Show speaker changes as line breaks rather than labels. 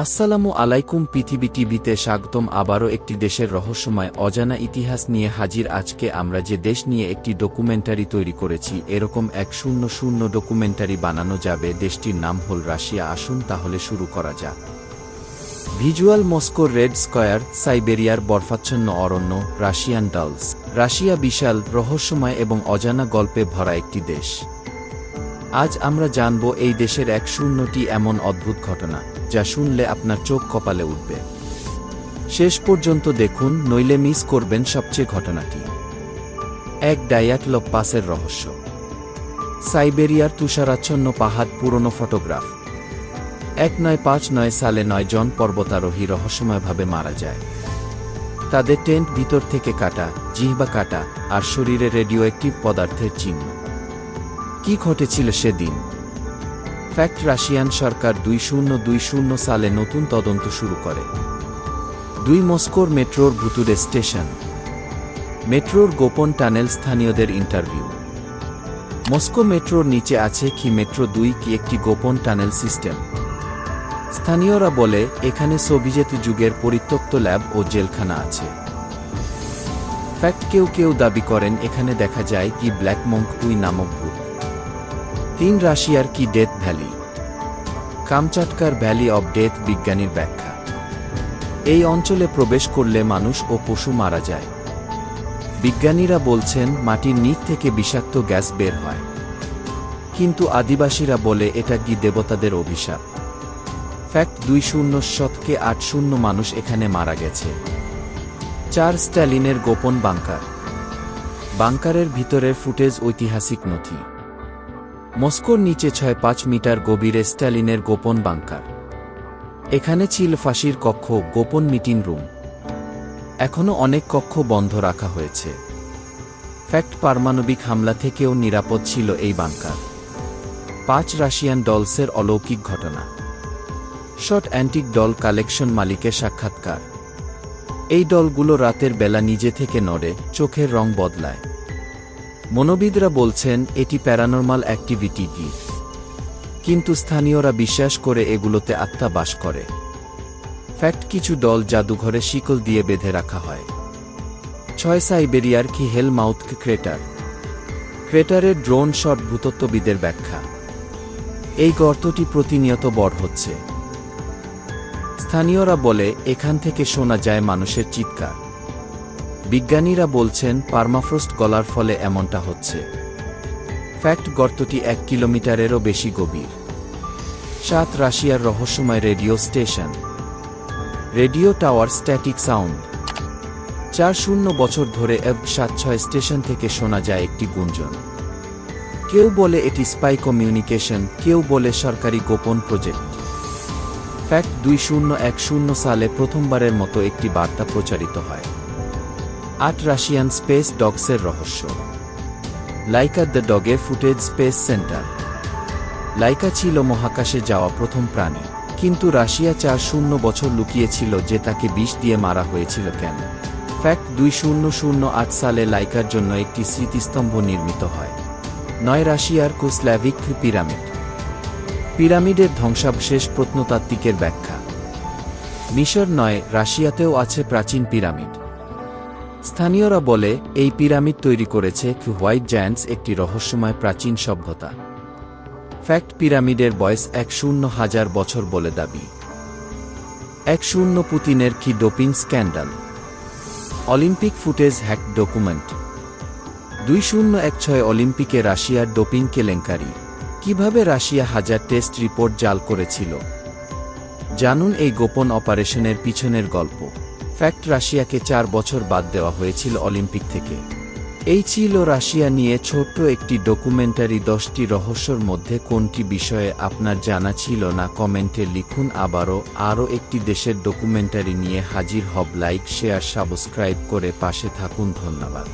আসসালামু আলাইকুম পৃথিবী টিভিতে স্বাগতম আবারও একটি দেশের রহস্যময় অজানা ইতিহাস নিয়ে হাজির আজকে আমরা যে দেশ নিয়ে একটি ডকুমেন্টারি তৈরি করেছি, এরকম এক শূন্য শূন্য ডকুমেন্টারি বানানো যাবে, দেশটির নাম হল রাশিয়া। আসুন তাহলে শুরু করা যাক। ভিজুয়াল মস্কোর রেড স্কয়ার, সাইবেরিয়ার বরফাচ্ছন্ন অরণ্য, রাশিয়ান ডালস। রাশিয়া বিশাল, রহস্যময় এবং অজানা গল্পে ভরা একটি দেশ। আজ আমরা জানব এই দেশের এক শূন্যটি এমন অদ্ভুত ঘটনা, যা শুনলে আপনার চোখ কপালে উঠবে। শেষ পর্যন্ত দেখুন, নইলে মিস করবেন সবচেয়ে ঘটনাটি। এক ডায়াটলক পাসের রহস্য। সাইবেরিয়ার তুষারাচ্ছন্ন পাহাড় পুরনো ফটোগ্রাফ। এক নয় পাঁচ নয় সালে নয় জন পর্বতারোহী রহস্যময়ভাবে মারা যায়। তাদের টেন্ট ভিতর থেকে কাটা, জিহ্বা কাটা, আর শরীরে রেডিও অ্যাক্টিভ পদার্থের চিহ্ন। কি ঘটেছিল সেদিন? ফ্যাক্ট রাশিয়ান সরকার দুই শূন্য দুই শূন্য সালে নতুন তদন্ত শুরু করে। দুই মস্কোর মেট্রোর ভুতুরে স্টেশন। মেট্রোর গোপন টানেল স্থানীয়দের ইন্টারভিউ। মস্কো মেট্রোর নিচে আছে কি মেট্রো দুই কি একটি গোপন টানেল সিস্টেম। স্থানীয়রা বলে, এখানে সোভিয়েত যুগের পরিত্যক্ত ল্যাব ও জেলখানা আছে। ফ্যাক্ট কেউ কেউ দাবি করেন, এখানে দেখা যায় কি ব্ল্যাক মঙ্ক উই নামক তিন রাশিয়ার কি ডেথ ভ্যালি কামচাটকার ভ্যালি অব ডেথ বিজ্ঞানীর ব্যাখ্যা। এই অঞ্চলে প্রবেশ করলে মানুষ ও পশু মারা যায়। বিজ্ঞানীরা বলছেন, মাটির নিচ থেকে বিষাক্ত গ্যাস বের হয়। কিন্তু আদিবাসীরা বলে, এটা কি দেবতাদের অভিশাপ? ফ্যাক্ট দুই শূন্য শতকে আট শূন্য মানুষ এখানে মারা গেছে। চার স্ট্যালিনের গোপন বাংকার। বাংকারের ভিতরের ফুটেজ ঐতিহাসিক নথি। মস্কোর নিচে ছয় পাঁচ মিটার গভীরে স্ট্যালিনের গোপন বাংকার। এখানে ছিল ফাঁসির কক্ষ, গোপন মিটিং রুম। এখনও অনেক কক্ষ বন্ধ রাখা হয়েছে। ফ্যাক্ট পারমাণবিক হামলা থেকেও নিরাপদ ছিল এই বাংকার। পাঁচ রাশিয়ান ডলসের অলৌকিক ঘটনা। শর্ট অ্যান্টিক ডল কালেকশন মালিকের সাক্ষাৎকার। এই ডলগুলো রাতের বেলা নিজে থেকে নড়ে, চোখের রং বদলায়। মনোবিদরা বলছেন, এটি প্যারানর্মাল অ্যাক্টিভিটি কি? কিন্তু স্থানীয়রা বিশ্বাস করে এগুলোতে আত্মা বাস করে। ফ্যাক্ট, কিছু দল জাদুঘরে শিকল দিয়ে বেঁধে রাখা হয়। ছয় সাইবেরিয়ার কি হেল মাউথ ক্রেটার? ক্রেটারের ড্রোন শট ভূতত্ত্ববিদের ব্যাখ্যা। এই গর্তটি প্রতিনিয়ত বড় হচ্ছে। স্থানীয়রা বলে, এখান থেকে শোনা যায় মানুষের চিৎকার। বিজ্ঞানীরা বলছেন, পার্মাফ্রোস্ট গলার ফলে এমনটা হচ্ছে। ফ্যাক্ট গর্তটি এক কিলোমিটারেরও বেশি গভীর। সাত রাশিয়ার রহস্যময় radio station. Radio tower static sound. চার শূন্য বছর ধরে এফ সাত ছয় স্টেশন থেকে শোনা যায় একটি গুঞ্জন। কেউ বলে এটি স্পাই কমিউনিকেশন, কেউ বলে সরকারি গোপন প্রজেক্ট। ফ্যাক্ট দুই শূন্য এক শূন্য সালে প্রথমবারের মতো একটি বার্তা প্রচারিত হয়। আট রাশিয়ান স্পেস ডগসের রহস্য। লাইকা দ্য ডগের ফুটেজ স্পেস সেন্টার লাইকা ছিল মহাকাশে যাওয়া প্রথম প্রাণী, কিন্তু রাশিয়া চার শূন্য বছর লুকিয়েছিল যে তাকে বিষ দিয়ে মারা হয়েছিল কেন? ফ্যাক্ট দুই শূন্য শূন্য আট সালে লাইকার জন্য একটি স্মৃতিস্তম্ভ নির্মিত হয়। নয়, রাশিয়ার কুস্ল্যাভিক পিরামিড। পিরামিডের ধ্বংসাবশেষ প্রত্নতাত্ত্বিকের ব্যাখ্যা। মিশর নয়, রাশিয়াতেও আছে প্রাচীন পিরামিড। স্থানীয়রা বলে, এই পিরামিড তৈরি করেছে হোয়াইট জায়ান্টস একটি রহস্যময় প্রাচীন সভ্যতা। ফ্যাক্ট পিরামিডের বয়স এক শূন্য হাজার বছর বলে দাবি। এক শূন্য পুতিনের কি doping scandal. Olympic footage hack document. দুই শূন্য এক ছয় অলিম্পিকে রাশিয়ার ডোপিং কেলেঙ্কারি। কীভাবে রাশিয়া হাজার টেস্ট রিপোর্ট জাল করেছিল? জানুন এই গোপন অপারেশনের পিছনের গল্প। ফ্যাক্ট রাশিয়াকে চার বছর বাদ দেওয়া হয়েছিল অলিম্পিক থেকে। এই ছিল রাশিয়া নিয়ে ছোট্ট একটি ডকুমেন্টারি দশটি রহস্যর মধ্যে কোনটি বিষয়ে আপনার জানা ছিল না কমেন্টে লিখুন। আবারও, আরও একটি দেশের ডকুমেন্টারি নিয়ে হাজির হব। লাইক, শেয়ার, সাবস্ক্রাইব করে পাশে থাকুন। ধন্যবাদ।